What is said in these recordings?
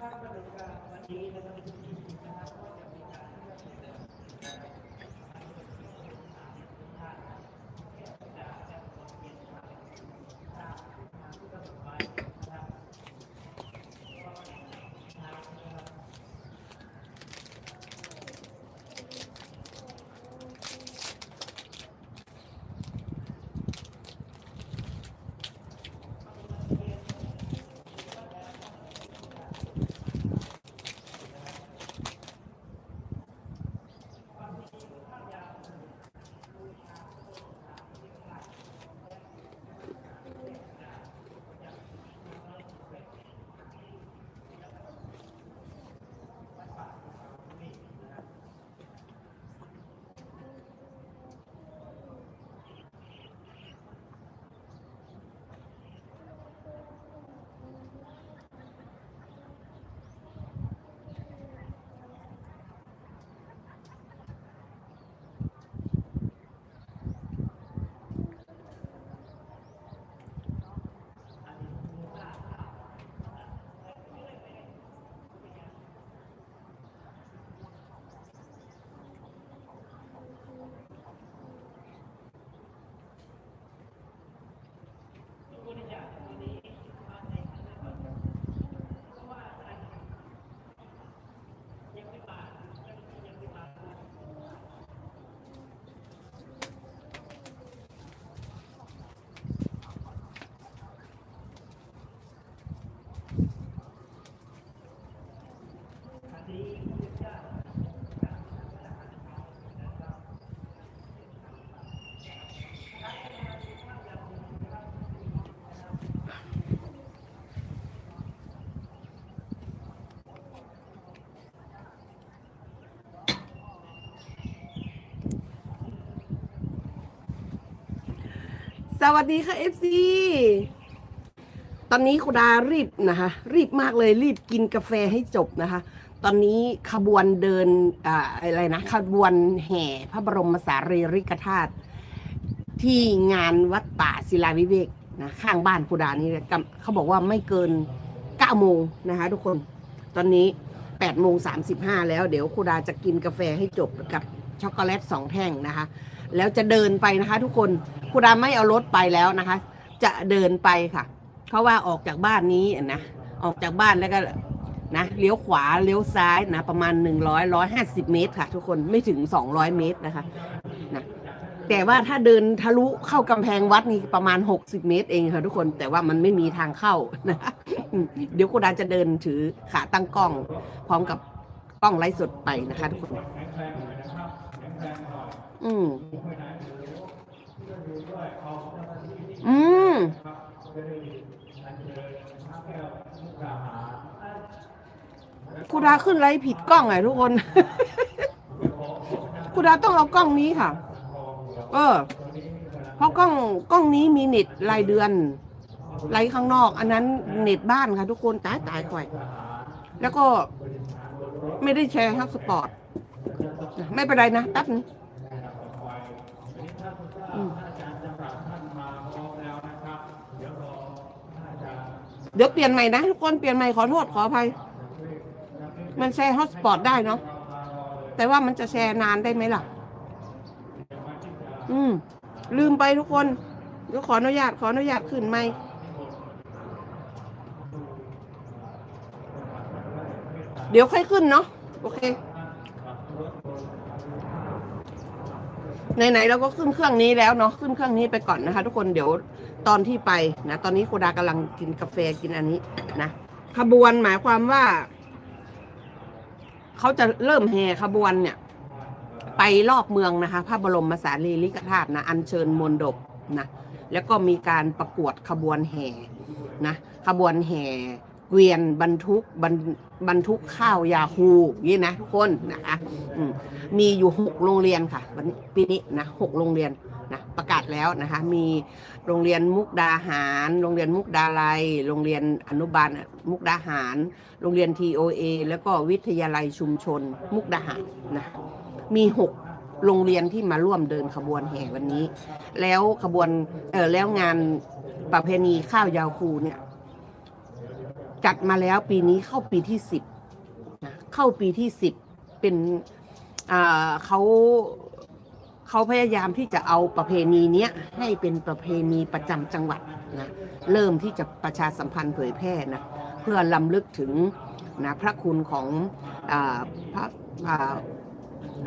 capa da menina, สวัสดีค่ะ FC ตอนนี้คุณดารีบนะคะ รีบมากเลยรีบกินกาแฟให้จบนะคะ ตอนนี้ขบวนเดินอ่าอะไรนะ ขบวนแห่พระบรมสารีริกธาตุที่งานวัดป่าศิลาวิเวกนะข้างบ้านคุณดานี่กำเขาบอกว่าไม่เกิน9โมงนะคะ ทุกคนตอนนี้8โมง35แล้วเดี๋ยวคุณดาจะกินกาแฟให้จบกับช็อกโกแลตสองแท่งนะคะ แล้วจะเดินไปนะคะ ทุกคนคุณดาไม่เอารถไปแล้วนะคะ จะเดินไปค่ะ เพราะว่าออกจากบ้านนี้นะออกจากบ้านแล้วก็นะเลี้ยวขวาเลี้ยวซ้ายนะประมาณ 100 150 เมตรค่ะ ทุกคนไม่ถึง 200 เมตรนะคะนะแต่ว่าถ้าเดินทะลุเข้ากำแพงวัดนี่ประมาณ 60 เมตรเองค่ะทุกคนแต่ว่ามันไม่มีทางเข้านะเดี๋ยวคุณดาจะเดินถือขาตั้งกล้อง พร้อมกับกล้องไลฟ์สดไปนะคะทุกคน อืม อืมครูดาขึ้นไลฟ์ผิดกล้องไงทุกคนครูดาต้องเอากล้องนี้ค่ะ เออ เพราะกล้องกล้องนี้มีเน็ตรายเดือนไลฟ์ข้างนอก อันนั้นเน็ตบ้านค่ะทุกคนตายตายค่อย แล้วก็ไม่ได้แชร์ฮับสปอร์ต ไม่เป็นไรนะแป๊บนึงอืม เดี๋ยวเปลี่ยนใหม่นะทุกคนเปลี่ยนใหม่ขอโทษขออภัย มันแชร์ฮอตสปอตได้เนาะแต่ว่ามันจะแชร์นานได้ไหมล่ะ อืม ลืมไปทุกคนเดี๋ยวขออนุญาตขออนุญาตขึ้นไหมค์เดี๋ยวค่อยขึ้นเนาะโอเค ไหนๆเราก็ขึ้นเครื่องนี้แล้วเนาะขึ้นเครื่องนี้ไปก่อนนะคะ ทุกคนเดี๋ยวตอนที่ไปนะตอนนี้โคดากำลังกินกาแฟกินอันนี้นะขบวนหมายความว่าเขาจะเริ่มแห่ขบวนเนี่ย ไปรอบเมืองนะคะ พระบรมสารีริกธาตุนะอัญเชิญมนดบนะแล้วก็มีการประกวดขบวนแห่นะขบวนแห่ เกวียนบรรทุกบรรบรรทุกข้าวยาคูนี่นะทุกคนนะคะมีอยู่หกโรงเรียนค่ะวันปีนี้นะหกโรงเรียนนะประกาศแล้วนะคะ มีโรงเรียนมุกดาหาร โรงเรียนมุกดาลัย โรงเรียนอนุบาลมุกดาหาร โรงเรียน TOA แล้วก็วิทยาลัยชุมชน มุกดาหารนะมีหกโรงเรียนที่มาร่วมเดินขบวนแห่วันนี้ แล้วขบวนเออแล้วงานประเพณีข้าวยาวคูเนี่ย จัดมาแล้วปีนี้เข้าปีที่สิบเข้าปีที่สิบเป็นเขาเขาพยายามที่จะเอาประเพณีเนี้ยให้เป็นประเพณีประจำจังหวัดนะเริ่มที่จะประชาสัมพันธ์เผยแพร่นะเพื่อลำลึกถึงนะพระคุณของอาพระอ่า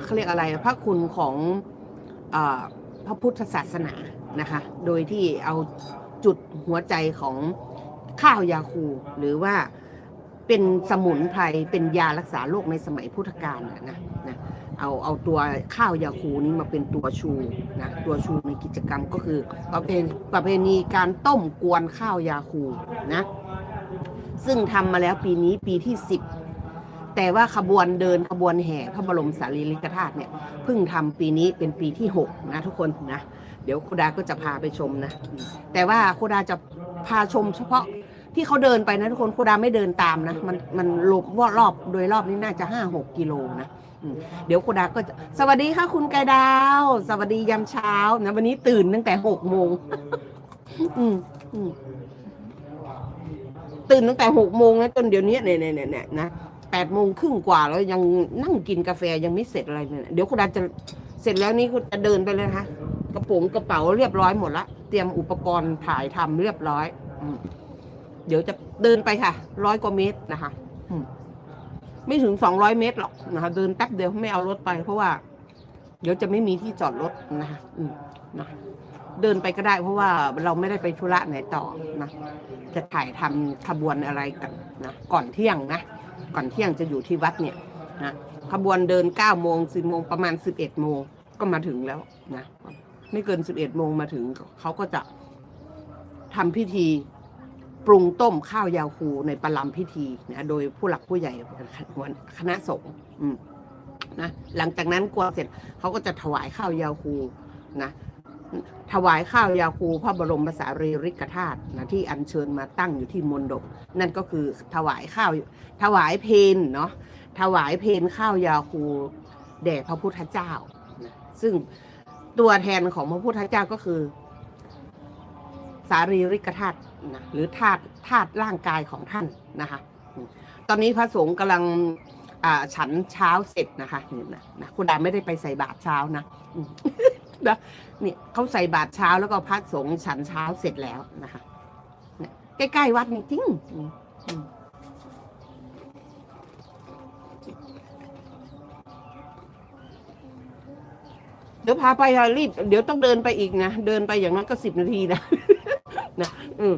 เขาเรียกอะไรพระคุณของอาพระพุทธศาสนานะคะ โดยที่เอาจุดหัวใจของ ข้าวยาคูหรือว่าเป็นสมุนไพรเป็นยารักษาโรคในสมัยพุทธกาลนะนะนะเอาเอาตัวข้าวยาคูนี้มาเป็นตัวชูนะตัวชูในกิจกรรมก็คือประเพณีประเพณีการต้มกวนข้าวยาคูนะซึ่งทำมาแล้วปีนี้ปีที่ 10 แต่ว่าขบวนเดินขบวนแห่พระบรมสารีริกธาตุเนี่ยเพิ่งทำปีนี้เป็นปีที่ 6 นะทุกคนนะ เดี๋ยวครูดาก็จะพาไปชมนะ แต่ว่าครูดาจะพาชมเฉพาะ ที่เขาเดินไปนะทุกคนโคดาไม่เดินตามนะมันมันลบว่ารอบโดยรอบนี้น่าจะห้าหกกิโลนะเดี๋ยวโคดาก็จะสวัสดีค่ะคุณไก่ดาว สวัสดียามเช้านะวันนี้ตื่นตั้งแต่หกโมงอืมอืมตื่นตั้งแต่หกโมงนะจนเดี๋ยวนี้เนี่ยเนี่ยเนี่ยนะแปดโมงครึ่งกว่าแล้วยังนั่งกินกาแฟยังไม่เสร็จอะไรเลยเดี๋ยวคุณดาจะเสร็จแล้วนี่คุณจะเดินไปเลยนะคะกระโปรงกระเป๋าเรียบร้อยหมดละเตรียมอุปกรณ์ถ่ายทำเรียบร้อยอม เดี๋ยวจะเดินไปค่ะ ร้อยกว่าเมตรนะคะอืมไม่ถึงสองร้อยเมตรหรอกนะคะ เดินแป๊บเดียวไม่เอารถไป เพราะว่า เดี๋ยวจะไม่มีที่จอดรถนะคะอืมนะเดินไปก็ได้เพราะว่าเราไม่ได้ไปธุระไหนต่อนะ จะถ่ายทำขบวนอะไรกันนะก่อนเที่ยงนะ ก่อนเที่ยงจะอยู่ที่วัดเนี่ยนะขบวนเดินเก้าโมงสิบโมงประมาณสิบเอ็ดโมงก็มาถึงแล้วนะไม่เกิน11โมงมาถึงเขาก็จะทำพิธี ปรุงต้มข้าวยาคูในประลำพิธีนะโดยผู้หลักผู้ใหญ่คณะสงฆ์นะหลังจากนั้นกวนเสร็จเขาก็จะถวายข้าวยาคูนะถวายข้าวยาคูพระบรมสารีริกธาตุนะที่อัญเชิญมาตั้งอยู่ที่มณฑปนั่นก็คือถวายข้าวถวายเพนเนาะถวายเพนข้าวยาคูแด่พระพุทธเจ้านะซึ่งตัวแทนของพระพุทธเจ้าก็คือ สารีริกธาตุนะหรือธาตุธาตุร่างกายของท่านนะคะ ตอนนี้พระสงฆ์กำลังฉันเช้าเสร็จนะคะนี่นะนะคุณดาไม่ได้ไปใส่บาตรเช้านะนะนี่เขาใส่บาตรเช้าแล้วก็พระสงฆ์ฉันเช้าเสร็จแล้วนะคะใกล้ๆวัดนี่จริงเดี๋ยวพาไปรีบ เดี๋ยวต้องเดินไปอีกนะ เดินไปอย่างนั้นก็สิบนาทีนะ นะอืม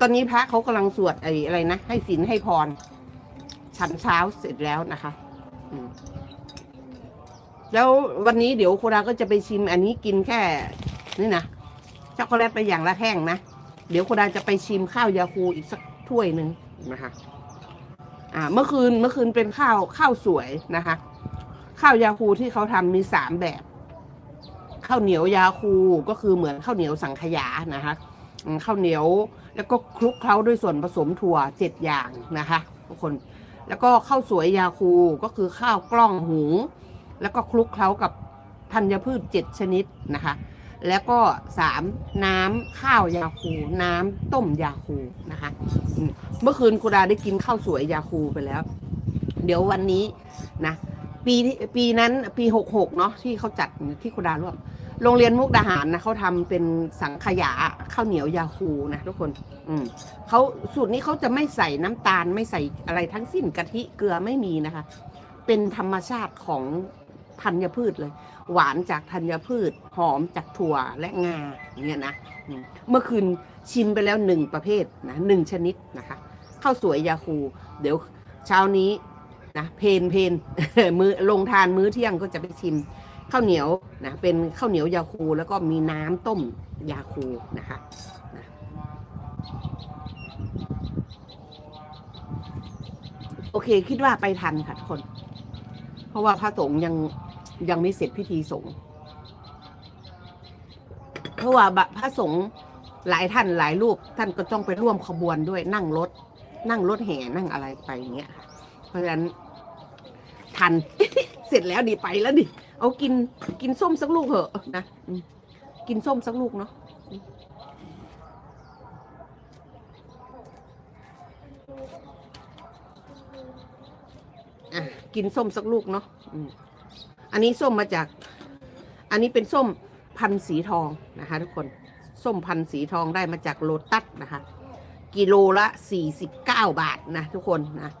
ตอนนี้พระเขากำลังสวดไอ้อะไรนะ ให้ศีลให้พร ฉันเช้าเสร็จแล้วนะคะ อืมแล้ววันนี้เดี๋ยวโคราก็จะไปชิม อันนี้กินแค่ นี่นะช็อกโกแลตไปอย่างละแท่งนะ เดี๋ยวโคราจะไปชิมข้าวยาคูอีกสักถ้วยหนึ่งนะคะ อ่า เมื่อคืนเมื่อคืนเป็นข้าวข้าวสวยนะคะ ข้าวยาคูที่เขาทำมีสามแบบ ข้าวเหนียวยาคูก็คือเหมือนข้าวเหนียวสังขยานะคะข้าวเหนียวแล้วก็คลุกเคล้าด้วยส่วนผสมถั่วเจ็ดอย่างนะคะทุกคนแล้วก็ข้าวสวยยาคูก็คือข้าวกล้องหุงแล้วก็คลุกเคล้ากับธัญพืชเจ็ดชนิดนะคะแล้วก็สามน้ำข้าวยาคู น้ำต้มยาคูนะคะเมื่อคืนครูดาได้กินข้าวสวยยาคูไปแล้ว เดี๋ยววันนี้นะ ปีปีนั้นปีหกหกเนาะที่เขาจัดที่โคดาร่วม โรงเรียนมุกดาหารนะเขาทำเป็นสังขยาข้าวเหนียวยาคูนะทุกคน อืมเขาสูตรนี้เขาจะไม่ใส่น้ำตาลไม่ใส่อะไรทั้งสิ้นกะทิเกลือไม่มีนะคะ เป็นธรรมชาติของธัญพืชเลย หวานจากธัญพืช หอมจากถั่วและงาเนี่ยนะเมื่อคืนชิมไปแล้วหนึ่งประเภทนะหนึ่งชนิดนะคะข้าวสวยยาคู เดี๋ยวเช้านี้ นะเพนเพนมือลงทานมื้อเที่ยงก็จะไปชิมข้าวเหนียวนะเป็นข้าวเหนียวยาคูแล้วก็มีน้ำต้มยาคูนะคะนะโอเค คิดว่าไปทันค่ะทุกคน เพราะว่าพระสงฆ์ยังยังไม่เสร็จพิธีสงฆ์เพราะว่าพระสงฆ์หลายท่านหลายรูปท่านก็ต้องไปร่วมขบวนด้วยนั่งรถ นั่งรถแห่นั่งอะไรไปอย่างเงี้ยค่ะเพราะฉะนั้น ทัน เสร็จแล้วดิไปแล้วดิเอากินกินส้มสักลูกเหอะนะกินส้มสักลูกเนาะกินส้มสักลูกเนาะอันนี้ส้มมาจาก อันนี้เป็นส้มพันสีทองนะคะ ทุกคน ส้มพันสีทองได้มาจากโลตัสนะคะ กิโลละ 49 บาทนะทุกคนนะ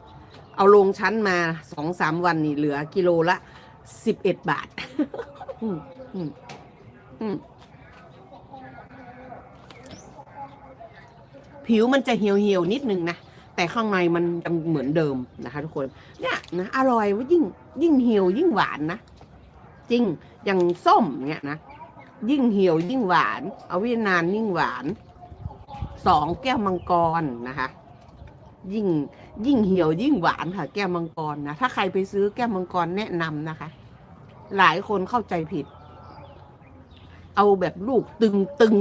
เอาลงชั้นมาสองสามวันนี่เหลือกิโลละ11บาทอืมอืมอืมผิวมันจะเหี่ยวเหี่ยวๆนิดนึงนะ แต่ข้างในมันยังเหมือนเดิมนะคะทุกคน เนี่ยนะอร่อยว่ายิ่งยิ่งเหี่ยวยิ่งหวานนะ จริงอย่างส้มเนี่ยนะ ยิ่งเหี่ยวยิ่งหวาน เอาไว้นานยิ่งหวาน สองแก้วมังกรนะคะ ยิ่งยิ่งเหี่ยวยิ่งหวานค่ะ แก้วมังกรนะ ถ้าใครไปซื้อแก้วมังกรแนะนำนะคะ หลายคนเข้าใจผิด เอาแบบลูกตึงตึง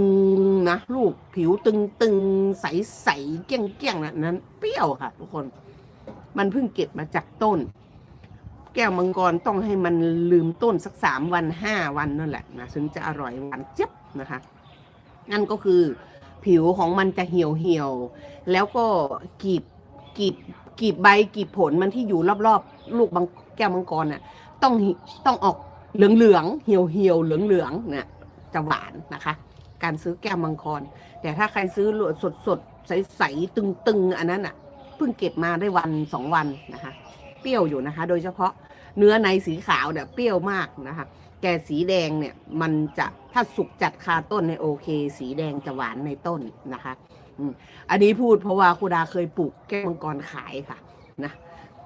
นะลูกผิวตึงตึงใสใสเกี้ยงเกี้ยงนะนั้น เปรี้ยวค่ะ ทุกคน มันเพิ่งเก็บมาจากต้น แก้วมังกรต้องให้มันลืมต้นสักสามวันห้าวันนั่นแหละนะถึงจะอร่อยหวานเจี๊ยบนะคะ นั่นก็คือผิวของมันจะเหี่ยวเหี่ยว แล้วก็กีบ กีบกีบใบกีบผลมันที่อยู่รอบๆ ลูกบางแก้วมังกรน่ะ ต้องต้องออกเหลืองเหลืองๆเหี่ยวเหี่ยวเหลืองเหลืองเนี่ยจะหวานนะคะ การซื้อแก้วมังกร แต่ถ้าใครซื้อสดสดๆใสๆตึงๆ อันนั้นอะเพิ่งเก็บมาได้วันสองวันนะคะ เปรี้ยวอยู่นะคะ โดยเฉพาะเนื้อในสีขาวเนี่ยเปรี้ยวมากนะคะแก่สีแดงเนี่ยมันจะถ้าสุกจัดคาต้นในโอเค สีแดงจะหวานในต้นนะคะ อันนี้พูดเพราะว่าครูดาเคยปลูกแก้วมังกรขายค่ะนะ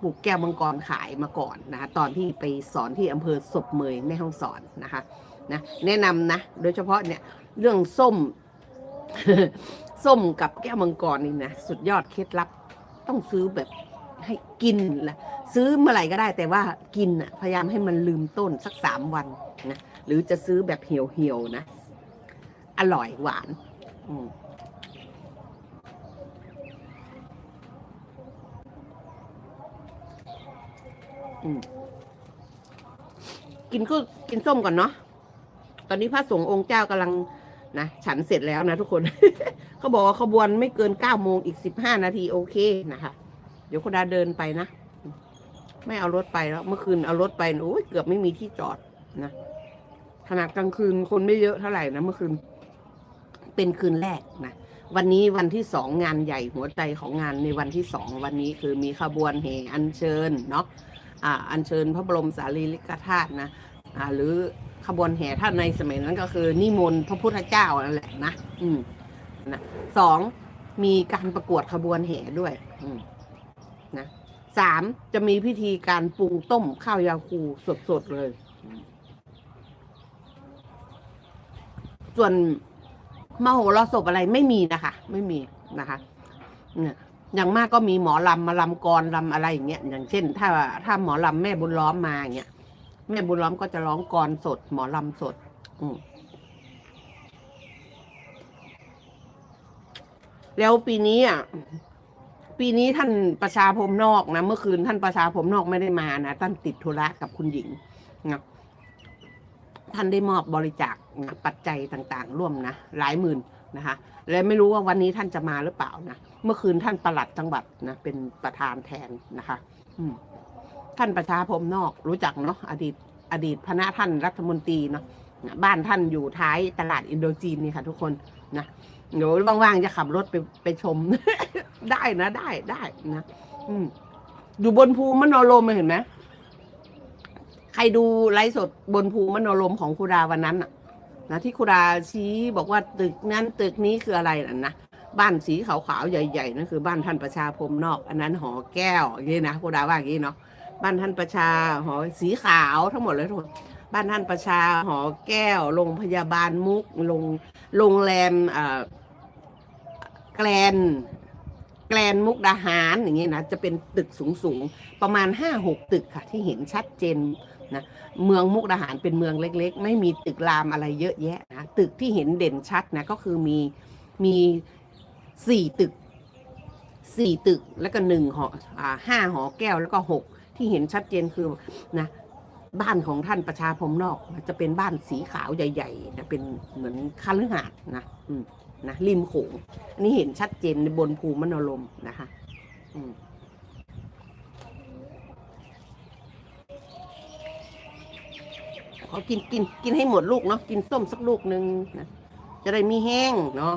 ปลูกแก้วมังกรขายมาก่อนนะคะตอนที่ไปสอนที่อำเภอศพเมยแม่ห้องสอนนะคะนะแนะนำนะโดยเฉพาะเนี่ยเรื่องส้มส้มกับแก้วมังกรนี่นะสุดยอดเคล็ดลับต้องซื้อแบบให้กินละซื้อเมื่อไหร่ก็ได้แต่ว่ากินอะพยายามให้มันลืมต้นสักสามวันนะหรือจะซื้อแบบเหี่ยวๆนะ อร่อยหวาน อืม กินก็กินส้มก่อนเนาะ ตอนนี้พระสงฆ์องค์เจ้ากำลังนะฉันเสร็จแล้วนะทุกคน เขาบอกว่าขบวนไม่เกินเก้าโมงอีกสิบห้านาทีโอเคนะคะ เดี๋ยวคุณดาเดินไปนะ ไม่เอารถไปแล้ว เมื่อคืนเอารถไปโอ้ยเกือบไม่มีที่จอดนะขนาดกลางคืนคนไม่เยอะเท่าไหร่นะเมื่อคืน เป็นคืนแรกนะวันนี้วันที่สองงานใหญ่หัวใจของงานในวันที่สองวันนี้คือมีขบวนแห่อัญเชิญเนาะ อ่าอัญเชิญพระบรมสารีริกธาตุนะอ่าหรือขบวนแห่ท่านในสมัยนั้นก็คือ นิมนต์พระพุทธเจ้านั่นแหละนะอืมนะสองมีการประกวดขบวนแห่ด้วยอืมนะสามจะมีพิธีการปรุงต้มข้าวยาคูสดๆเลย ส่วนมโหรสพอะไรไม่มีนะคะ ไม่มีนะคะ เนี่ย อย่างมากก็มีหมอลำมาลำกรลำอะไรอย่างเงี้ยอย่างเช่น ถ้าถ้าหมอลำแม่บุญล้อมมาอย่างเงี้ยแม่บุญล้อมก็จะร้องกรสด หมอลำสด อืมแล้วปีนี้อะปีนี้ท่านประชาพรมนอกนะเมื่อคืนท่านประชาพรมนอกไม่ได้มานะท่านติดธุระกับคุณหญิงนะท่านได้มอบบริจาคนะปัจจัยต่าง ๆ ร่วมนะหลายหมื่น นะคะและไม่รู้ว่าวันนี้ท่านจะมาหรือเปล่านะเมื่อคืนท่านประหลัดจังหวัดนะเป็นประธานแทนนะคะอืมท่านประชาพรมนอกรู้จักเนาะอดีตอดีตพระท่านรัฐมนตรีเนาะบ้านท่านอยู่ท้ายตลาดอินโดจีนนี่ค่ะ ทุกคนนะเดี๋ยวว่างๆจะขับรถไปไปชม ได้นะได้ได้นะอืมอยู่บนภูมโนรมเห็นไหมใครดูไลฟ์สดบนภูมโนรมของครูดาวันนั้นน่ะ นะที่ครูดาชี้บอกว่าตึกนั้นตึกนี้คืออะไรน่ะนะบ้านสีขาวๆใหญ่ๆนั่นคือบ้านท่านประชาพรมนอก อันนั้นหอแก้วอย่างนี้นะครูดาว่าอย่างนี้เนาะบ้านท่านประชาหอสีขาวทั้งหมดเลยทุกคนบ้านท่านประชาหอแก้วโรงพยาบาลมุกโรงโรงแรมแกลน แกลนมุกดาหารอย่างเงี้ยนะจะเป็นตึกสูงๆประมาณห้าหกตึกค่ะ ที่เห็นชัดเจนนะเมืองมุกดาหารเป็นเมืองเล็กๆ ไม่มีตึกรามอะไรเยอะแยะนะตึกที่เห็นเด่นชัดนะก็คือมีมีสี่ตึกสี่ตึกแล้วก็หนึ่งหออ่าห้าหอแก้วแล้วก็หกที่เห็นชัดเจนคือนะบ้านของท่านประชาพรมนอกนะจะเป็นบ้านสีขาวใหญ่ๆนะเป็นเหมือนคาลือหาดนะอืม นะริมโขงอันนี้เห็นชัดเจนในบนภูมโนรมนะคะอืมขอกินกินกินให้หมดลูกเนาะกินส้มสักลูกหนึ่งนะจะได้มีแห้งเนาะ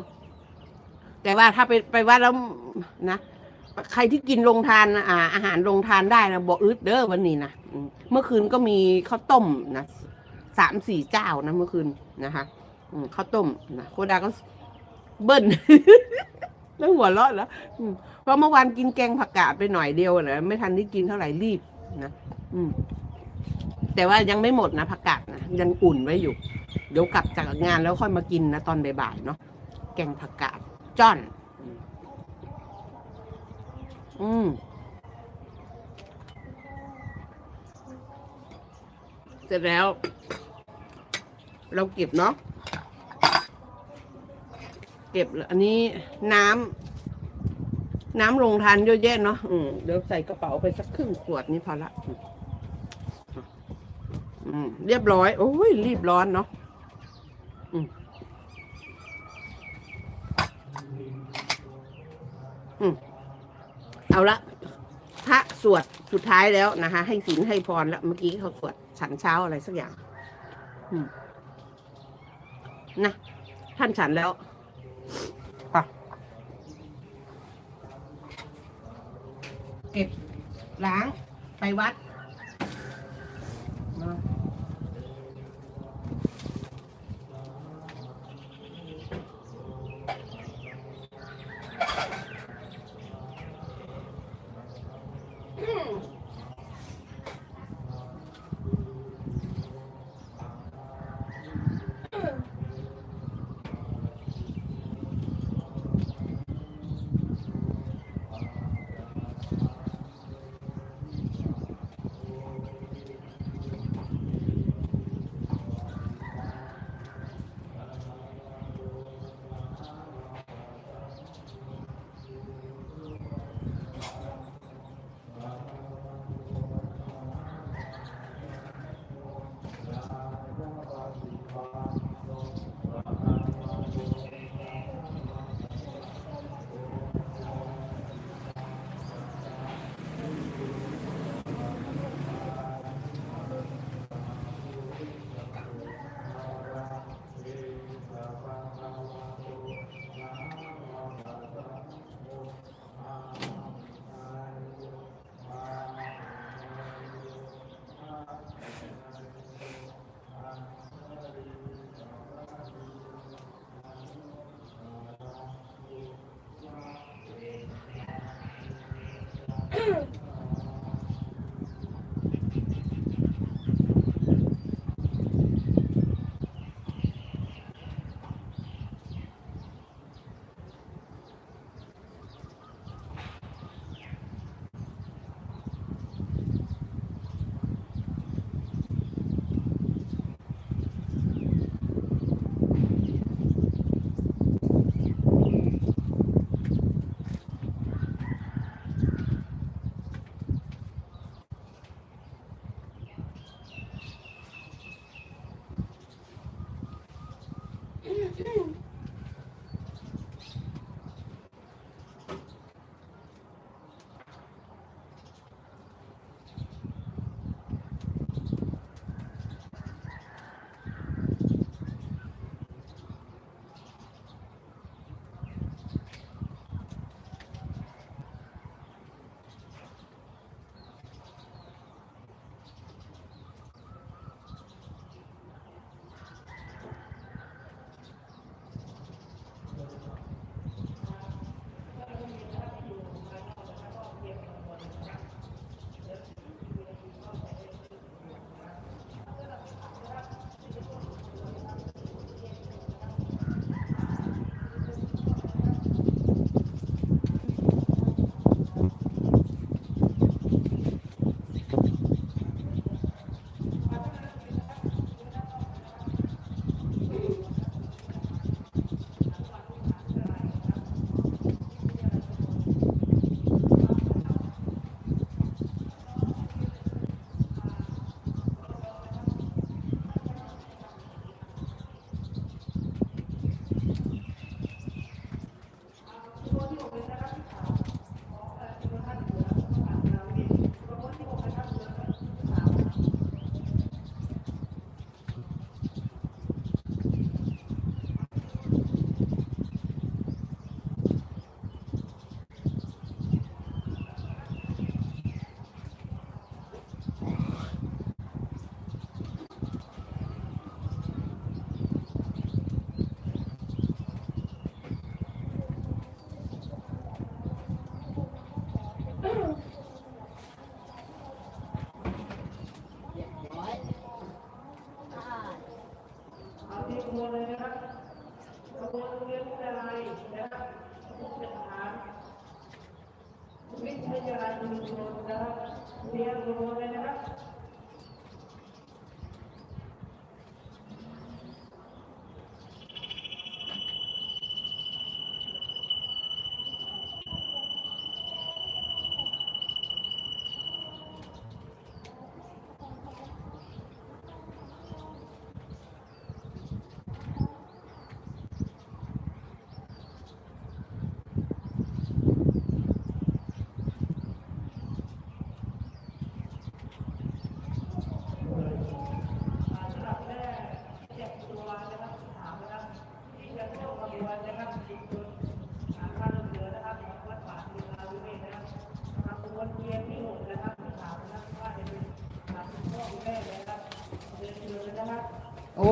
แต่ว่าถ้าไปไปวัดแล้วนะใครที่กินลงทานอ่าอาหารลงทานได้นะบอกอึดเด้อวันนี้นะเมื่อคืนก็มีข้าวต้มนะสามสี่เจ้านะเมื่อคืนนะคะข้าวต้มนะโคดาก็ เบิ้ลแล้วหัวเราะแล้วเพราะเมื่อวานกินแกงผักกาดไปหน่อยเดียวนะไม่ทันได้กินเท่าไหร่รีบนะอืม แต่ว่ายังไม่หมดนะผักกาดนะยังอุ่นไว้อยู่ เดี๋ยวกลับจากงานแล้วค่อยมากินนะตอนบ่ายๆเนาะแกงผักกาดจ้อน อืมเสร็จแล้ว เราเก็บเนาะ เก็บอันนี้น้ำน้ำลงทานเยอะแยะเนาะอืมเดี๋ยวใส่กระเป๋าไปสักครึ่งขวดนี้พอละอืมเรียบร้อย โอ้ยรีบร้อนเนาะอืมอืมเอาละพระสวดสุดท้ายแล้วนะคะ ให้ศีลให้พรแล้วเมื่อกี้เขาสวดฉันเช้าอะไรสักอย่าง อืมนะท่านฉันแล้วอะเก็บ ล้างไปวัด Mm.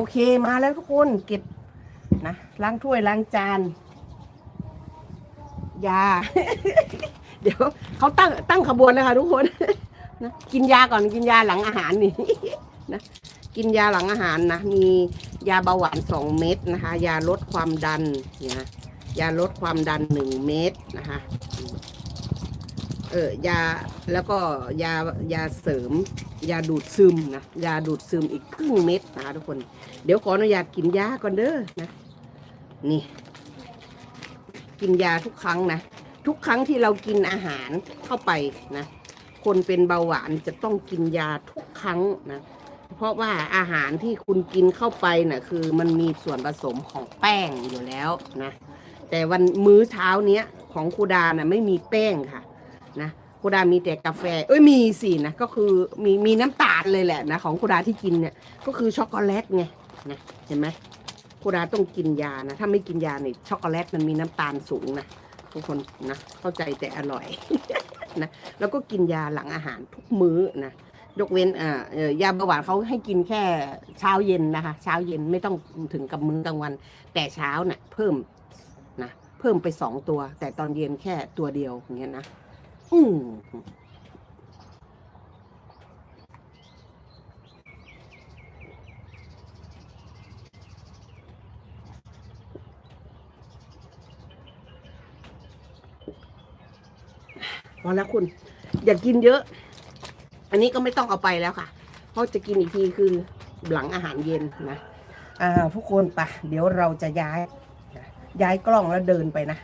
เคมาแล้วทุกคนเก็บนะล้างถ้วยล้างจานยา เดี๋ยวเขาตั้งตั้งขบวนนะคะทุกคนนะกินยาก่อนกินยาหลังอาหารนี่นะกินยาหลังอาหารนะมียาเบาหวานสองเม็ดนะคะ ยาลดความดันเนี่ยนะยาลดความดันหนึ่งเม็ดนะคะเออยาแล้วก็ยายาเสริม ยาดูดซึมนะยาดูดซึมอีกครึ่งเม็ดนะคะทุกคน เดี๋ยวขออนุญาตกินยาก่อนเด้อนะนี่ กินยาทุกครั้งนะทุกครั้งที่เรากินอาหารเข้าไปนะคนเป็นเบาหวานจะต้องกินยาทุกครั้งนะเพราะว่าอาหารที่คุณกินเข้าไปนะ่ะคือมันมีส่วนผสมของแป้งอยู่แล้วนะแต่วันมื้อเช้าเนี้ยของครูดานะ่ะไม่มีแป้งค่ะนะ ครูดามีแต่กาแฟ เอ้ยมีสินะก็คือมีมีน้ำตาลเลยแหละนะของครูดาที่กินเนี่ยก็คือช็อกโกแลตไงนะเห็นไหมครูดาต้องกินยานะ ถ้าไม่กินยาเนี่ยช็อกโกแลตมันมีน้ำตาลสูงนะทุกคนนะเข้าใจแต่อร่อยนะแล้วก็กินยาหลังอาหารทุกมื้อนะยกเว้นอ่ายาเบาหวานเขาให้กินแค่เช้าเย็นนะคะ เช้าเย็นไม่ต้องถึงกับมื้อกลางวัน แต่เช้าน่ะเพิ่มนะเพิ่มไปสองตัว แต่ตอนเย็นแค่ตัวเดียวอย่างเงี้ยนะ อืมพอแล้วคุณ อย่ากินเยอะ อันนี้ก็ไม่ต้องเอาไปแล้วค่ะ เพราะจะกินอีกทีคือหลังอาหารเย็นนะอ่าทุกคนไปะเดี๋ยวเราจะย้าย ย้ายกล้องแล้วเดินไปนะ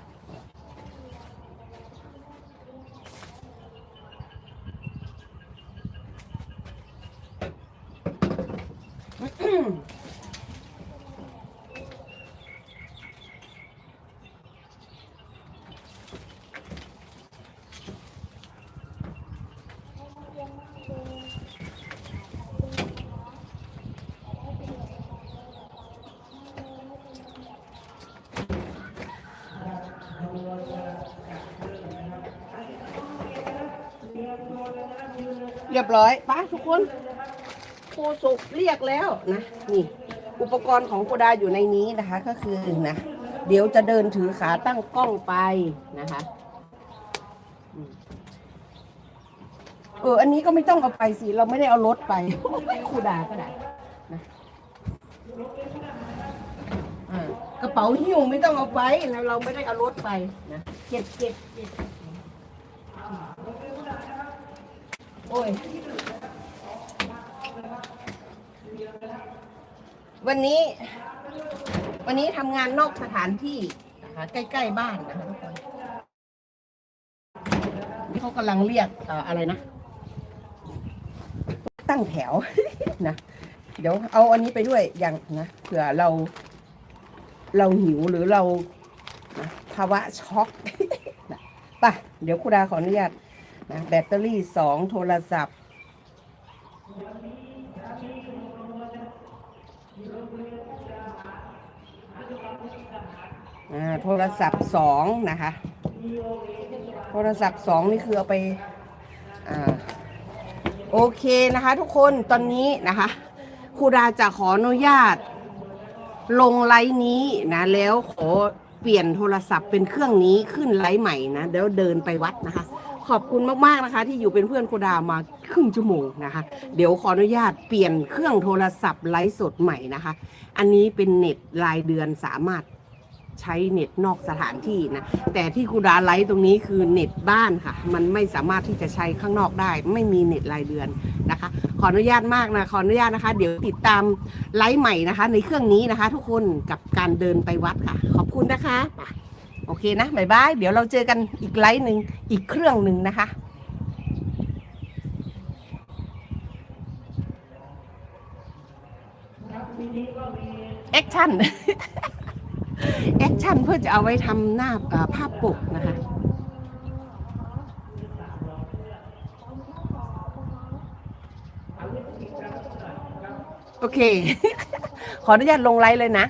เรียบร้อยป้าทุกคนโคสุกเรียกแล้วนะนี่ อุปกรณ์ของโคดาอยู่ในนี้นะคะก็คือนะเดี๋ยวจะเดินถือขาตั้งกล้องไปนะคะเอออันนี้ก็ไม่ต้องเอาไปสิ เราไม่ได้เอารถไปคูดาก็ได้นะ เป๋าหิ้วไม่ต้องเอาไปแล้วเราไม่ได้เอารถไปนะเก็บเก็บเก็บโอ้ย วันนี้ วันนี้ทำงานนอกสถานที่นะคะใกล้ ๆ บ้านนะคะทุกคนนี่เขากำลังเรียกออะไรนะ ตั้งแถวนะ เดี๋ยวเอาอันนี้ไปด้วยอย่างนะเผื่อเรา เราหิวหรือเรานะภาวะช็อกนะป่ะเดี๋ยวครูดาขออนุญาตนะแบตเตอรี่สองโทรศัพท์โทรศัพท์สองนะคะ โทรศัพท์สองนี่คือเอาไปอโอเคนะคะทุกคนตอนนี้นะคะครูดาจะขออนุญาต ลงไลน์นี้นะ แล้วขอเปลี่ยนโทรศัพท์เป็นเครื่องนี้ขึ้นไลน์ใหม่นะเดี๋ยวเดินไปวัดนะคะ ขอบคุณมากๆนะคะ ที่อยู่เป็นเพื่อนโคดามาครึ่งชั่วโมงนะคะ เดี๋ยวขออนุญาตเปลี่ยนเครื่องโทรศัพท์ไลฟ์สดใหม่นะคะ อันนี้เป็นเน็ตรายเดือนสามารถ ใช้เน็ตนอกสถานที่นะแต่ที่คูดาไลฟ์ตรงนี้คือเน็ตบ้านค่ะ มันไม่สามารถที่จะใช้ข้างนอกได้ ไม่มีเน็ตรายเดือนนะคะ ขออนุญาตมากนะขออนุญาตนะคะ เดี๋ยวติดตามไลฟ์ใหม่นะคะ ในเครื่องนี้นะคะ ทุกคนกับการเดินไปวัดค่ะ ขอบคุณนะคะโอเคนะบ๊ายบายเดี๋ยวเราเจอกันอีกไลฟ์หนึ่งอีกเครื่องหนึ่งนะคะแอคชั่น แอคชั่นเพื่อจะเอาไว้ทำหน้าภาพปกนะคะโอเค ขออนุญาตลงไลฟ์เลยนะ